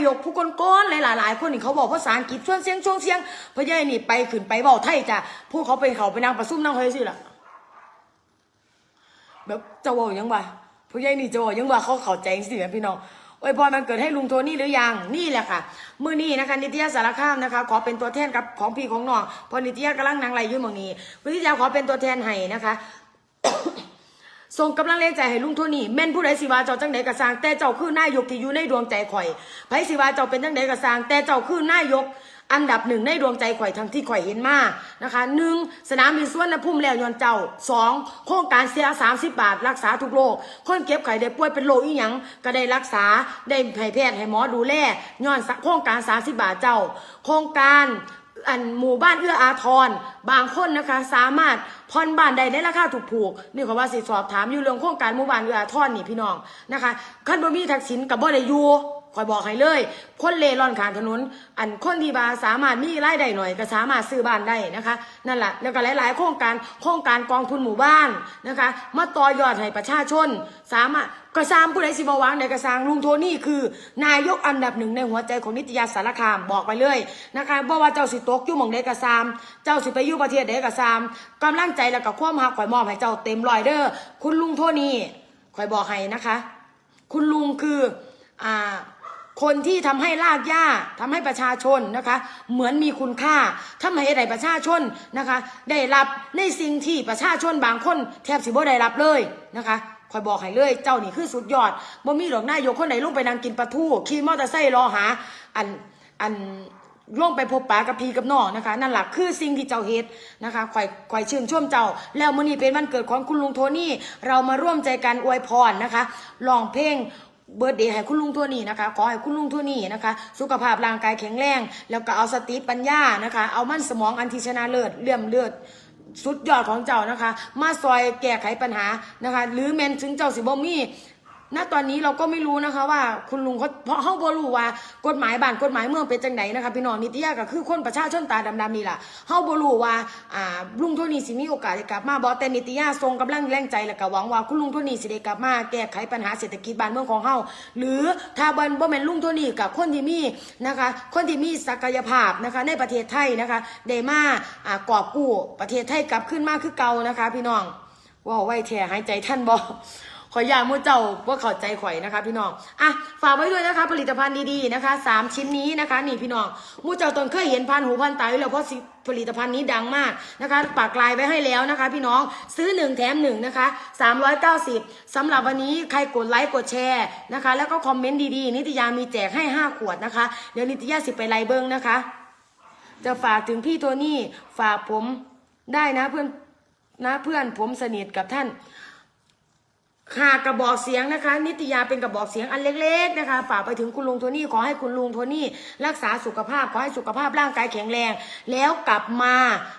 ายกผู้คนก้อนหลายๆ คนนี่เขาบอกภาษาอังกฤษช่วงเสียงช่วงเสียงเพราะยายนี่ไปขึ้นไปบอกไทยจ้ะพวกเขาเป็นเขาไปนั่งประซุ่มนั่งเฮ้ยสิล่ะแบบจะบอกยังวะเพราะยายนี่จะบอกยังว่าเขาเขาใจสิแม่พี่น้องโอ้ยพอมันเกิดให้ลุงโทนี่หรือยังนี่แหละค่ะเมื้อนี้นะคะนิตยสารคามนะคะ ขอเป็นตัวแทนกับของพี่ของน้องพอนิตยกำลังนางไรยู่เมืองนี้วิทยาขอเป็นตัวแทนให้นะคะ ส่งกำลังแรงใจให้ลุงโทนี่แม่นผู้ใดสิว่าเจ้าจังใดกระสางแต่เจ้าคือนายกที่อยู่ในดวงใจข่อยไผสิว่าเจ้าเป็นจังใดกระสางแต่เจ้าคือนายก อันดับหนึ่งในดวงใจข่อยทั้งที่ข่อยเห็นมานะคะหนึ่งสนามบินสวนภูมิแล้วยอนเจ้าสองโครงการเสียสามสิบบาท รักษาทุกโรคคนเก็บไข่ได้ป่วยเป็นโรคอีหยังก็ได้รักษาได้ให้แพทย์ให้หมอดูแลย้อนโครงการสามสิบบาทเจ้า โครงการ อันหมู่บ้านเอื้ออาทรบางคนนะคะ สามารถผ่อนบ้านได้ในราคาถูกผูกนี่ขอว่าสิสอบถามอยู่เรื่องโครงการหมู่บ้านเอื้ออาทรนี่พี่น้องนะคะขั้นบ่มีทักษิณกับบ่ได้อยู่ คอยบอกให้เลย คนเล่ร่อนขางถนน อันคนที่บาสามารถมีรายได้หน่อย ก็สามารถซื้อบ้านได้นะคะ นั่นแหละแล้วก็หลาย ๆ โครงการโครงการกองทุนหมู่บ้านนะคะ มาต่อยอดให้ประชาชน สามารถกระซามผู้ใดสิบวางในกระซางลุงโทนี่คือ นายกอันดับหนึ่งในหัวใจของนิตยสารคามบอกไปเลยนะคะบ่ว่าเจ้าสิตกอยู่หม่องใดกระซาม เจ้าสิไปอยู่ประเทศใดกระซามกำลังใจแล้วก็ความหักข่อยมอบให้เจ้าเต็มรอยเด้อคุณลุงโทนี่ข่อยบอกให้นะคะ คุณลุงคืออ่า คนที่ทำให้ลากหญ้าทำให้ประชาชนนะคะ เหมือนมีคุณค่าทำให้ไดประชาชนนะคะ ได้รับในสิ่งที่ประชาชนบางคน แทบสิบ่ได้รับเลยนะคะคอยบอกให้เลย เจ้านี่คือสุดยอดบ่มีหรอกหน้ายกคนไหนลงไปนั่งกินปลาทูขี่มอเตอร์ไซค์รอหา อันอันลงไปพบปะกับพีกับน้องนะคะ นั่นแหละคือสิ่งที่เจ้าเฮ็ดนะคะคอยคอยชื่นชมเจ้า แล้วมื้อนี้เป็นวันเกิดของคุณลุงโทนี่ เรามาร่วมใจกันอวยพรนะคะร้องเพลง เบิร์ดเดย์ให้คุณลุงโทนี่นะคะ ขอให้คุณลุงโทนี่นะคะ สุขภาพร่างกายแข็งแรง แล้วก็เอาสติปัญญานะคะ เอามั่นสมองอันที่ชนะเลิศเลื่อมเลือดสุดยอดของเจ้านะคะ มาซอยแก้ไขปัญหานะคะ หรือแมนถึงเจ้าสิบ่มี ณตอนนี้เราก็ไม่รู้นะคะว่าคุณลุงเขาเพราะเขาบ่รู้ว่ากฎหมายบ้านกฎหมายเมืองเป็นจังไหนนะคะพี่น้องนิตยาก็คือคนประชาชนตาดำๆนี่แหละเขาบ่รู้ว่าอ่าลุงโทนี่สิมีโอกาสได้กลับมาบ่แต่นิตยาทรงกำลังแรงใจและก็หวังว่าคุณลุงโทนี่สิได้กลับมาแก้ไขปัญหาเศรษฐกิจบ้านเมืองของเฮาหรือถ้าบ่บ่แม่นลุงโทนี่กับคนที่มีนะคะคนที่มีศักยภาพนะคะในประเทศไทยนะคะได้มาอ่ากอบกู้ประเทศไทยกลับขึ้นมาคือเก่านะคะ พี่น้องว่าไว้แท้หายใจท่านบอก ขอยอยากมูเจ้าว่าเข้าใจข่อยนะคะพี่น้องอะฝากไว้ด้วยนะคะ ผลิตภัณฑ์ดีๆนะคะสามชิ้นนี้นะคะ นี่พี่น้องมูเจ้าตอนเคยเห็นพันหูพันตาอยู่แล้วเพราะผลิตภัณฑ์นี้ดังมากนะคะปากลายไว้ให้แล้วนะคะ พี่น้องซื้อหนึ่งแถมหนึ่งนะคะสามร้อยเก้าสิบสำหรับวันนี้ใครกดไลค์กดแชร์นะคะ แล้วก็คอมเมนต์ดีๆนิตยามีแจกให้ห้าขวดนะคะ เดี๋ยวนิตยาสิไปไลเบิ้งนะคะ จะฝากถึงพี่โทนี่ฝากผมได้นะเพื่อนนะเพื่อนผมสนิทกับท่าน หากกระบอกเสียงนะคะ นิตยาเป็นกระบอกเสียงอันเล็ก ๆนะคะฝากไปถึงคุณลุงโทนี่ขอให้คุณลุงโทนี่รักษาสุขภาพขอให้สุขภาพร่างกายแข็งแรง แล้วกลับมา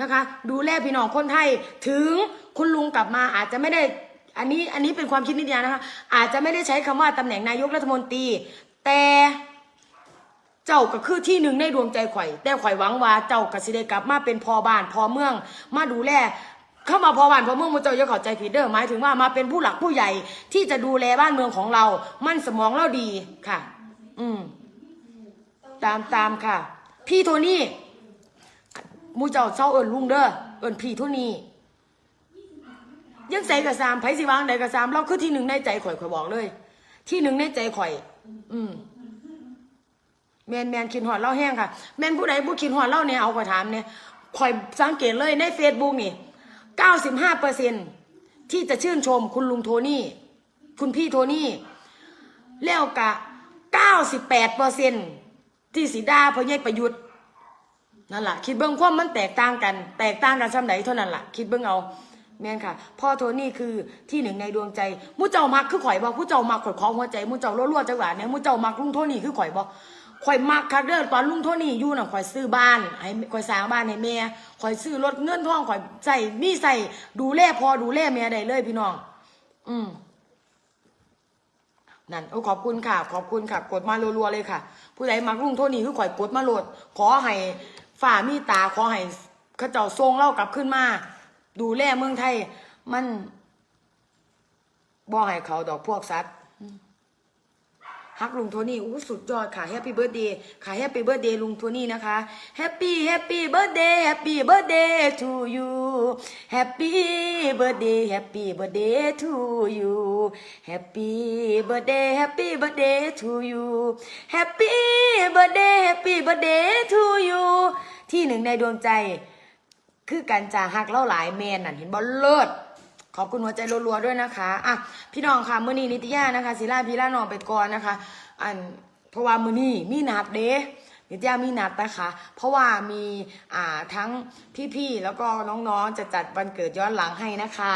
นะคะ ดูแลพี่น้องคนไทยถึงคุณลุงกลับมาอาจจะไม่ได้อันนี้อันนี้เป็นความคิดนิตยานะคะ อาจจะไม่ได้ใช้คำว่าตำแหน่งนายกรัฐมนตรี แต่เจ้าก็คือที่หนึ่งในดวงใจข่อย แต่ข่อยหวังว่าเจ้าก็สิได้กลับมาเป็นพอบ้านพอเมือง มาดูแล เข้ามาพอบ้านพอเมืองมุเจ้าอย่าเข้าใจผิดเด้อหมายถึงว่ามาเป็นผู้หลักผู้ใหญ่ที่จะดูแลบ้านเมืองของเรา มั่นสมองเราดีค่ะ อืม ตามตามค่ะ พี่โทนี่มูเจ้าเศร้าเอิญลุงเด้อเอิญพี่โทนี่ยังใส่กระซามไผสิวางใดกระซามเราคือที่หนึ่งในใจข่อยข่อยบอกเลย ที่หนึ่งในใจข่อย อืมแมนแมนคินหอดเล่าแห้งค่ะ แมนผู้ใดผู้คินหอดเล่าเนี่ยเอากระถามเนี่ยคอยสังเกตเลยในเฟซบุ๊กนี่ เก้าสิบห้าเปอร์เซ็นที่จะชื่นชมคุณลุงโทนี่ คุณพี่โทนี่ แล้วกะเก้าสิบแปดเปอร์เซ็นที่สีดาพอเยกประยุทธ์นั่นแหละคิดเบิ้งความมันแตกต่างกัน แตกต่างกันซ้ำไหนเท่านั้นแหละคิดเบิ้งเอาแม่นค่ะ พ่อโทนี่คือที่หนึ่งในดวงใจมูเจ้ามักคือข่อยบ่ผู้เจ้ามักข่อยของหัวใจมูเจ้ารั่วๆจังหวะเนี่ยมูเจ้ามักลุงโทนี่คือข่อยบ่ ข่อยมักคักเด้อตอนลุงโทนี่อยู่น่ะข่อยซื้อบ้านให้ข่อยสร้างบ้านให้แม่ข่อยซื้อรถเงินทองข่อยใส่มีใส่ดูแลพอดูแลแม่ได้เลยพี่น้อง อืมนั่นโอ้ขอบคุณค่ะ ขอบคุณค่ะ กดมารัวๆเลยค่ะ ผู้ใดมักลุงโทนี่คือข่อยกดมาโหลด ขอให้ฝ่ามีตาขอให้ขาเจ้าทรงเล่ากลับขึ้นมา ดูแลเมืองไทย มันบ่ให้เขาดอกพวกสัตว์ ฮักลุงโทนี่อู้สุดยอดค่ะแฮปปี้เบิร์ดเดย์ค่ะแฮปปี้เบิร์ดเดย์ลุงโทนี่นะคะแฮปปี้แฮปปี้เบิร์ดเดย์แฮปปี้เบิร์ดเดย์ทูยูแฮปปี้เบิร์ดเดย์แฮปปี้เบิร์ดเดย์ทูยูแฮปปี้เบิร์ดเดย์แฮปปี้เบิร์ดเดย์ทูยูแฮปปี้เบิร์ดเดย์แฮปปี้เบิร์ดเดย์ทูยูที่หนึ่งในดวงใจ คือการจ่าหักเล่าหลายแมนนั่นเห็นบอลเลิศ ขอบคุณหัวใจรัวๆด้วยนะคะอะพี่น้องค่ะมื้อนี้นิตยานะคะศิลาพีลานองไปก่อนนะคะ อันเพราะว่ามื้อนี้มีนัดเด้นิตยามีนัดนะคะ เพราะว่ามีอ่าทั้งพี่ๆแล้วก็น้องๆจะจัดวันเกิดย้อนหลังให้นะคะ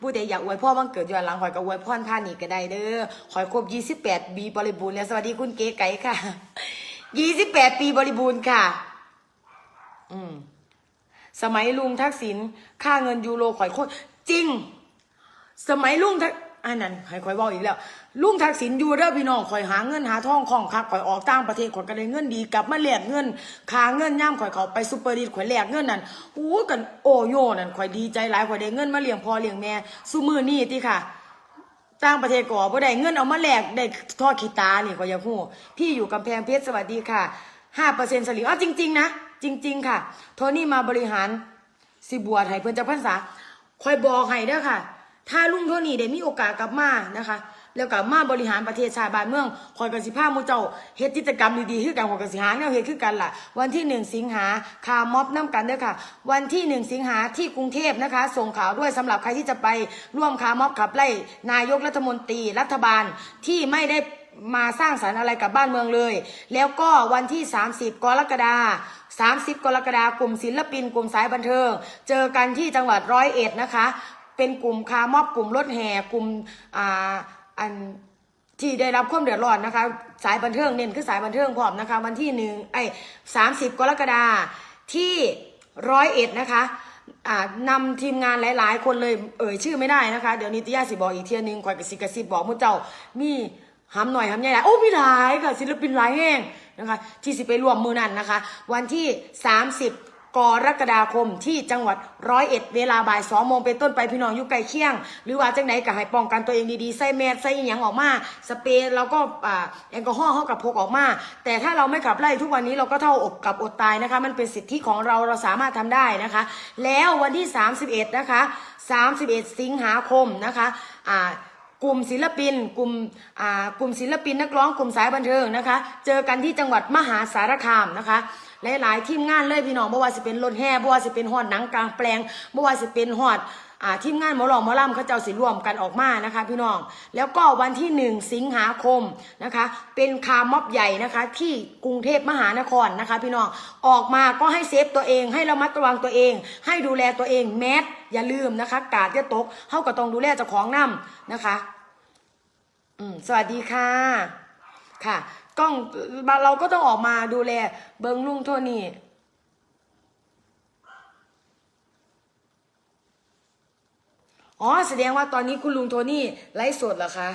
ผู้ใดอยากอวยพ่อวันเกิดย้อนหลังขอยก็อวยพ่อท่านนี้ก็ได้เด้อขอยครบ28ปีบริบูรณ์แล้วสวัสดีคุณเก๋ไก่ค่ะ28ปีบริบูรณ์ค่ะ อืมสมัยลุงทักษิณค่าเงินยูโรข่อยโคตร จริง สมัยลุงทักอันนั้นให้ข่อยบอกอีกแล้ว ลุงทักษิณอยู่เด้อพี่น้องข่อยหาเงินหาทองของคักข่อยออกต่างประเทศข่อยก็ได้เงินดีกลับมาแลกเงินค่าเงินย่ามข่อยเขาไปซูเปอร์ดีข่อยแลกเงินนั่นอู้กันโอโยนั่นข่อยดีใจหลายข่อยได้เงินมาเลี้ยงพ่อเลี้ยงแม่ซุมือนี่ติค่ะต่างประเทศก็บ่ได้เงินเอามาแลกได้ทอดขีตานี่ก็อยากฮู้พี่อยู่กำแพงเพชรสวัสดีค่ะ5%สลิงอ้าวจริง ๆ นะ จริง ๆ ค่ะ โทนี่มาบริหารสิบวชให้เพิ่อนจะพรรษา คอยบอกให้เด้อค่ะ ถ้าลุงโทนี่ได้มีโอกาสกลับมานะคะ แล้วกลับมาบริหารประเทศชาติบ้านเมืองคอยกสิพาหมู่เจ้าเฮ็ดกิจกรรมดีๆคือกันคอยกสิหาแนวเฮ็ดคือกันล่ะ วันที่หนึ่งสิงหาคาม็อบน้ำกันเด้อค่ะ วันที่หนึ่งสิงหาที่กรุงเทพนะคะ ส่งข่าวด้วยสำหรับใครที่จะไปร่วมคาม็อบขับไล่นายกรัฐมนตรีรัฐบาลที่ไม่ได้ มาสร้างสรรค์อะไรกับบ้านเมืองเลย แล้วก็วันที่ 30 กรกฎาคม30 กรกฎาคมกลุ่มศิลปิน กลุ่มสายบันเทิง เจอกันที่จังหวัดร้อยเอ็ดนะคะ เป็นกลุ่มคาร์มอบกลุ่มรถแห่กลุ่มอ่าอันที่ได้รับความเดือดร้อนนะคะ สายบันเทิงเน้นคือสายบันเทิงพร้อมนะคะ วันที่หนึ่งไอ้สามสิบกรกฎาที่ร้อยเอ็ดนะคะอ่านำทีมงานหลาย ๆ คนเลยเอ่ยชื่อไม่ได้นะคะ เดี๋ยวนิตยาสิบอกอีกเทียหนึงคอยกระซิกระซิบบอกมุเจ้ามี หำหน่อยหำใหญ่หลายโอ้มีหลายค่ะศิลปินหลายแห่งนะคะ ที่สิไปร่วมมือนั้นนะคะ วันที่ 30กรกฎาคมที่จังหวัดร้อยเอ็ดเวลาบ่ายสองโมงเป็นต้นไปพี่น้องอยู่ไกลเคี่ยง หรือว่าจังไหนก็ให้ป้องกันตัวเองดีๆใส่แมสใส่อหยังออกมาสเปรย์เราก็อ่าแอลกอฮอล์เข้ากับพกออกมา แต่ถ้าเราไม่ขับไล่ทุกวันนี้เราก็เท่าอบกับอดตายนะคะ มันเป็นสิทธิของเราเราสามารถทำได้นะคะ แล้ววันที่ 31 นะคะ 31 สิงหาคมนะคะอ่า กลุ่มศิลปิน กลุ่มอ่ากลุ่มศิลปินนักร้องกลุ่มสายบันเทิงนะคะ เจอกันที่จังหวัดมหาสารคามนะคะหลายๆทีมงานเลยพี่น้องบ่ว่าสิเป็นรถแห่บ่ว่าสิเป็นหอดหนังกลางแปลงบ่ว่าสิเป็นหอด อ่าทีมงานหมอหลองหมอลำเขาเจ้าสิรวมกันออกมานะคะ พี่น้อง แล้วก็วันที่หนึ่งสิงหาคมนะคะ เป็นคาร์ม็อบใหญ่นะคะ ที่กรุงเทพมหานครนะคะ พี่น้องออกมาก็ให้เซฟตัวเอง ให้ระมัดระวังตัวเอง ให้ดูแลตัวเองแมสอย่าลืมนะคะ กาดอย่าตกเฮาก็ต้องดูแลเจ้าของน้ำนะคะอืมสวัสดีค่ะค่ะกล้องเราก็ต้องออกมาดูแลเบิงลุงโทนี่ อ๋อแสดงว่าตอนนี้คุณลุงโทนี่ไลฟ์สดเหรอคะ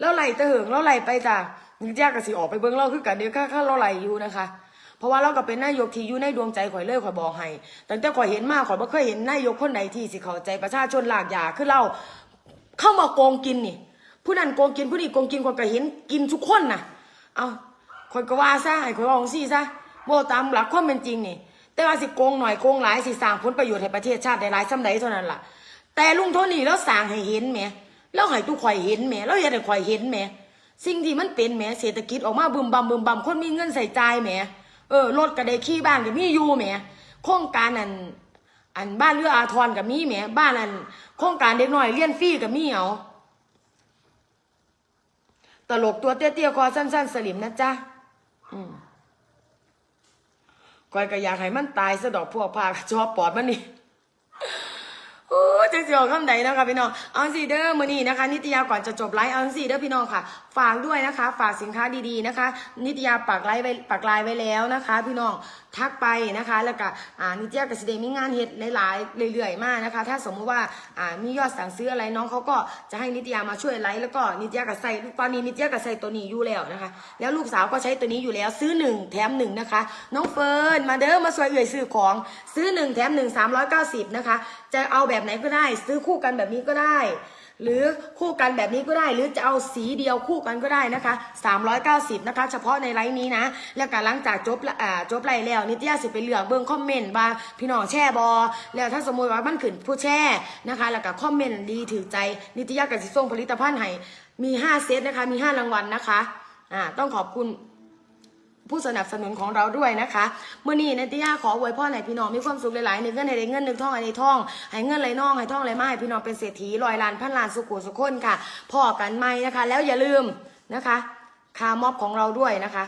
แล้วไหลตะเหิงแล้วไหลไปจ้ะนึกยากกะสิออกไปเบิ้งเล่าคือกันเดี๋ยวข้าข้าเราไหลอยู่นะคะ เพราะว่าเราก็เป็นนายกที่อยู่ในดวงใจข่อยเลยข่อยบอกให้แต่แต่ข่อยเห็นมากข่อยไม่เคยเห็นนายกคนไหนที่สิเข้าใจประชาชนหลากหยาคือเราเข้ามาโกงกินนี่ ผู้นั้นโกงกินผู้นี้โกงกินข่อยก็เห็นกินทุกคนน่ะเอาข่อยก็ว่าซะให้ข่อยว่าของซี่ซะโบตามหลักความเป็นจริงนี่ แต่ว่าสิโกงหน่อยโกงหลายสิสร้างผลประโยชน์ให้ประเทศชาติได้หลายสำใดเท่านั้นล่ะ แต่ลุงโทนี่แล้วสั่งให้เห็นแหมแล้วให้ทุกข่อยเห็นแหมแล้วเฮ็ดให้ข่อยเห็นแหมสิ่งที่มันเป็นแหมเศรษฐกิจออกมาบึมบัมบึมบัมคนมีเงินใส่ใจแหมเออรถก็ได้ขี่บ้านก็มีอยู่แหมโครงการอันอันบ้านเรืออาทรก็มีแหมบ้านอันโครงการเด็กน้อยเรียนฟรีก็มีเอาตลกตัวเตี้ยๆคอสั้นๆ สลิมนะจ๊ะอืมก้อยก็อยากให้มันตายซะดอกพวกพากชอบปอดมันนี่ โอ้จะเสียวคำใดนะคะพี่น้องเอาสิเด้อมือนี้นะคะ นิตยาก่อนจะจบไลฟ์เอาสิเด้อพี่น้องค่ะ ฝากด้วยนะคะ ฝากสินค้าดีๆนะคะ นิตยาปักไลฟ์ไว้ปักไลน์ไว้แล้วนะคะ พี่น้องทักไปนะคะ แล้วก็อ่านิตยากับสเดมีงานเฮ็ดหลายๆเรื่อยๆมากนะคะ ถ้าสมมุติว่าอ่ามียอดสั่งซื้ออะไรน้องเขาก็จะให้นิตยามาช่วยไลฟ์แล้วก็นิตยากับใส่ตอนนี้นิตยากับใส่ตัวนี้อยู่แล้วนะคะ แล้วลูกสาวก็ใช้ตัวนี้อยู่แล้วซื้อหนึ่งแถมหนึ่งนะคะ น้องเฟิร์นมาเด้อมาสวยเอื่อยซื้อของซื้อหนึ่งแถมหนึ่งสามร้อยเก้าสิบนะคะ จะเอาแบบไหนก็ได้ ซื้อคู่กันแบบนี้ก็ได้ หรือคู่กันแบบนี้ก็ได้ หรือจะเอาสีเดียวคู่กันก็ได้นะคะ 390 นะคะ เฉพาะในไลน์นี้นะ แล้วก็หลังจากจบละอ่าจบไลน์แล้วนิตยาสิไปเลือกเบิ่งคอมเมนต์ว่าพี่น้องแช่บอแล้วถ้าสมมติว่ามันขึ้นผู้แช่นะคะ แล้วก็คอมเมนต์ดีถือใจนิตยากับสิส่งผลิตภัณฑ์ให้มี 5 เซตนะคะมี 5 รางวัลนะคะอ่าต้องขอบคุณ ผู้สนับสนุนของเราด้วยนะคะเมื่อนี้นันติยาขออวยพ่อให้พี่น้องมีความสุขหลายๆหนึ่งเงินให้ได้เงินหนึ่งท่องให้ได้ทองให้เงินไหลน่องให้ท่องไหลมาให้พี่น้องเป็นเศรษฐีลอยล้านพันล้านสุขุสุขคนค่ะพ่อกันไหมนะคะ แล้วอย่าลืมนะคะคามอบของเราด้วยนะคะ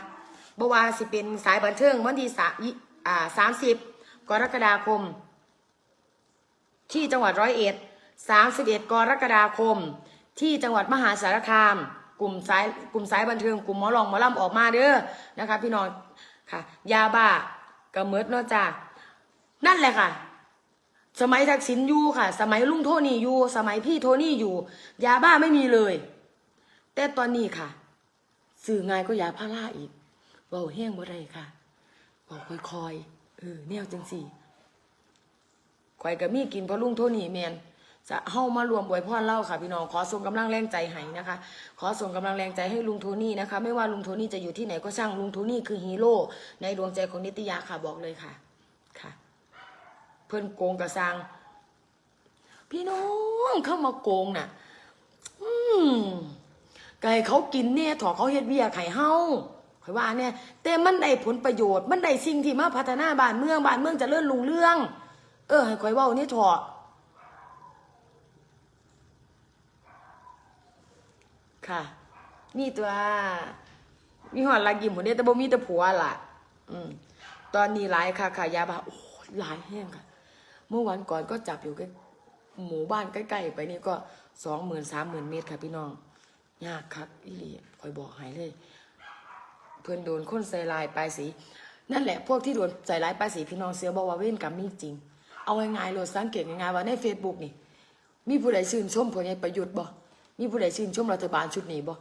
บวาสิเป็นสายบันเทิงวันที่สาอ่าสามสิบกรกฎาคม ที่จังหวัดร้อยเอ็ดสามสิบเอ็ดกรกฎาคม ที่จังหวัดมหาสารคาม กลุ่มสายกลุ่มสายบันเทิงกลุ่มหมอลองหมอลำออกมาเด้อนะคะ พี่น้องค่ะ ยาบ้ากระเมิดเนอกจากนั่นแหละค่ะ สมัยทักษิณอยู่ค่ะ สมัยลุงโทนี่อยู่ สมัยพี่โทนี่อยู่ ยาบ้าไม่มีเลย แต่ตอนนี้ค่ะ สื่อง่ายก็ยาพาราอีกเบาแห้งบ่ได้ค่ะเบาคอยๆเออแนวจังสี่ข่อยกับมีกินเพราะลุงโทนี่แมน จะเข้ามารวมบวยพรเล่าค่ะพี่น้องขอส่งกำลังแรงใจให้นะคะ ขอส่งกำลังแรงใจให้ลุงโทนี่นะคะ ไม่ว่าลุงโทนี่จะอยู่ที่ไหนก็ช่างลุงโทนี่คือฮีโร่ในดวงใจของนิตยาค่ะบอกเลยค่ะค่ะ เพิ่อนโกงกระซังพี่น้องเข้ามาโกงน่ะ อืมไก่เขากินเนี่ยถอเขาเฮ็ดเบี้ยไข่เฮาข่อยว่าเนี่ยแต่มันได้ผลประโยชน์มันได้สิ่งที่มาพัฒนาบ้านเมืองบ้านเมืองจะเลื่อนลุงเรื่อง เออให้ข่อยว้านี่เถอ ค่ะ นี่ตัวมีหอดลากิมหมดเนี่ยแต่บ่มีแต่ผัวล่ะ อืม ตอนนี้หลายค่ะค่ะยาบ้าโอ้หลายแห้งค่ะ เมื่อวันก่อนก็จับอยู่ใกล้หมู่บ้านใกล้ๆไปนี่ก็สองหมื่นสามหมื่นเมตรค่ะพี่น้อง ยากครับอีหลีคอยบอกให้เลย เพื่อนโดนคนใส่ลายปลายสี นั่นแหละพวกที่โดนใส่ลายปลายสีพี่น้องเสียบอกว่าเว้นกรรมมีจริง เอาง่ายๆโหลดสังเกตง่ายๆว่าในเฟซบุ๊กนี่ มีผู้ใดชื่นชมพลเอกประยุทธ์บ่ มีผู้ใดชื่นชมรัฐบาลชุดนี้บ่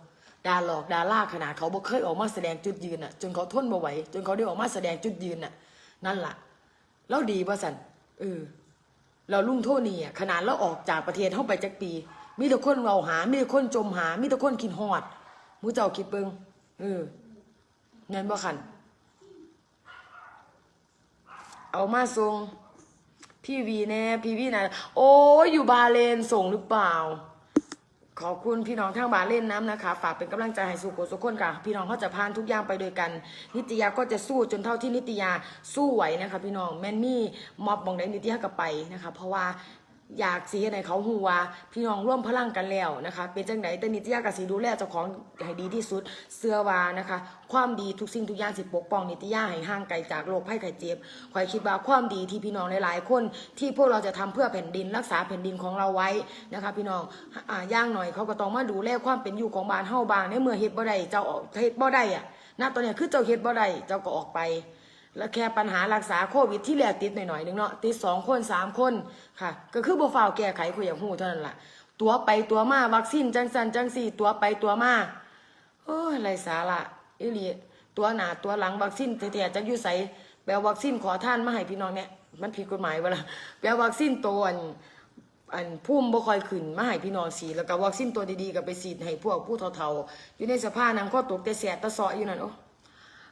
ดาหลอกดาล่าขนาดเขาบ่เคยออกมาแสดงจุดยืนน่ะ จนเขาทนบ่ไหวจนเขาได้ออกมาแสดงจุดยืนน่ะ นั่นล่ะ แล้วดีป่ะสันเออเราลุงโทนี่อะขนาดเราออกจากประเทศเข้าไปจักปี มีแต่คนเราหา มีแต่คนจมหา มีแต่คนกินหอดมูเจ้าคิดเบิงเออนั่นบ่คันเอามาส่งพี่วีแน่พี่วีนะโอ้อยู่บาเลนส่งหรือเปล่า ขอบคุณพี่น้องทางบาเล่นน้ำนะคะ ฝากเป็นกำลังใจให้สุโกสุขคนค่ะ พี่น้องเขาจะผ่านทุกอย่างไปโดยกัน นิตยาก็จะสู้จนเท่าที่นิตยาสู้ไหวนะคะ พี่น้องแมนมี่มอบบองได้นิตยากับไปนะคะ เพราะว่า อยากสีในเขาหัวพี่น้องร่วมพลังกันแล้วนะคะ เป็นจังไหนแต่นิตยากับสีดูแลเจ้าของให้ดีที่สุดเสื้อวานะคะ ความดีทุกสิ่งทุกอย่างสิปกป้องนิตยาให้ห่างไกลจากโรคภัยไข้เจ็บคอยคิดว่าความดีที่พี่น้องหลายๆคน ที่พวกเราจะทำเพื่อแผ่นดินรักษาแผ่นดินของเราไว้นะคะ พี่น้องอ่าย่างหน่อยเขาก็ต้องมาดูแลความเป็นอยู่ของบ้านเฮาบางในเมื่อเฮ็ดบ่ได้เจ้าออกเฮ็ดบ่ได้อะณตอนเนี้ยคือเจ้าเฮ็ดบ่ได้เจ้าก็ออกไป แล้วแค่ปัญหารักษาโควิดที่แรกติดหน่อยๆนึงเนาะติดสองคนสามคนค่ะ ก็คือบ่ฟาวแก้ไขคุยอย่างหูเท่านั้นล่ะ ตัวไปตัวมาวัคซีนจังสันจังสี่ ตัวไปตัวมาโอ้ยไรสาระอีหลีตัวหนาตัวหลังวัคซีนแท้ๆจักอยู่ใสแปลวัคซีนขอท่านมาให้พี่น้องเนี่ยมันผิดกฎหมายเวลาแปลวัคซีนตัวอันอันพุ่มบ่คอยขึ้นมาให้พี่น้องสีแล้วก็วัคซีนตัวดีๆก็ไปฉีให้พวกผู้เฒ่าๆอยู่ในสภาพนั้นก็ตกแต่แสบตะเสาะอยู่นั่นโอ้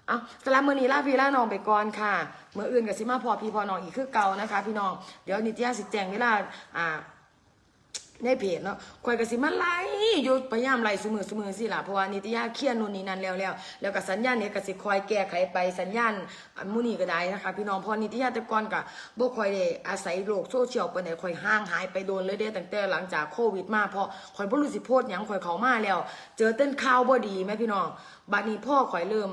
เอาสำหรับมื้อนี้ลาพี่ลาน้องไปก่อนค่ะเมื่ออื่นกับสิมาพอพี่พอน้องอีกคือเก่านะคะ พี่น้องเดี๋ยวนิตยาสิแจ้งเวลาอ่าในเพจเนาะคอยกับสิมาไล่อยู่พยายามไล่สมือสมือสิล่ะเพราะว่านิตยาเคลียร์นู่นนี่นั่นแล้วแล้วแล้วก็สัญญาณเนี่ยก็สิคอยแก้ไขไปสัญญาณมุนี่ก็ได้นะคะ พี่น้องเพอนิตยาแต่ก่อนก็บ่คอยได้อาศัยโลกโซเชียลปานคอยห่างหายไปโดนเลยเด้ตั้งแต่หลังจากโควิดมาเพราะข่อยบ่รู้สิโพสต์หยังข่อยเขามาแล้ว เจอเต้นข่าวบ่ดีแม่พี่น้องบัดนี้พ่อข่อยเริ่ม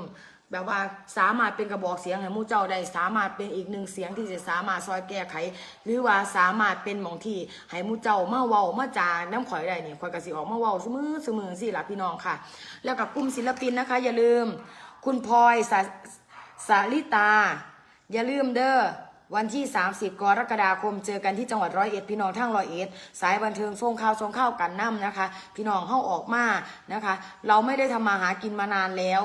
แบบว่าสามารถเป็นกระบอกเสียงให้มู่เจ้าได้สามารถเป็นอีกหนึ่งเสียงที่จะสามารถซอยแก้ไข หรือว่าสามารถเป็นหมองที่ให้มู่เจ้าเมาเว้ามาจาน้ำข่อยได้นี่ข่อยก็สิออกมาเว้าเสมอเสมอสิล่ะพี่น้องค่ะ แล้วกับกลุ่มศิลปินนะคะ อย่าลืม คุณพลอยสาสาลิตา อย่าลืมเด้อวันที่ 30 กรกฎาคม เจอกันที่จังหวัดร้อยเอ็ดพี่น้องทั้งร้อยเอ็ดสายบันเทิงส่งข่าวส่งข้าวกันน้ำนะคะ พี่น้องเข้าออกมานะคะ เราไม่ได้ทำมาหากินมานานแล้ว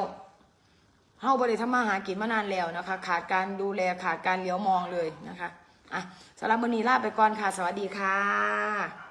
เฮาบริทำมาหากินมานานแล้วนะคะ ขาดการดูแลขาดการเลี้ยวมองเลยนะคะอะสำหรับวันนี้ลาไปก่อนค่ะ สวัสดีค่ะ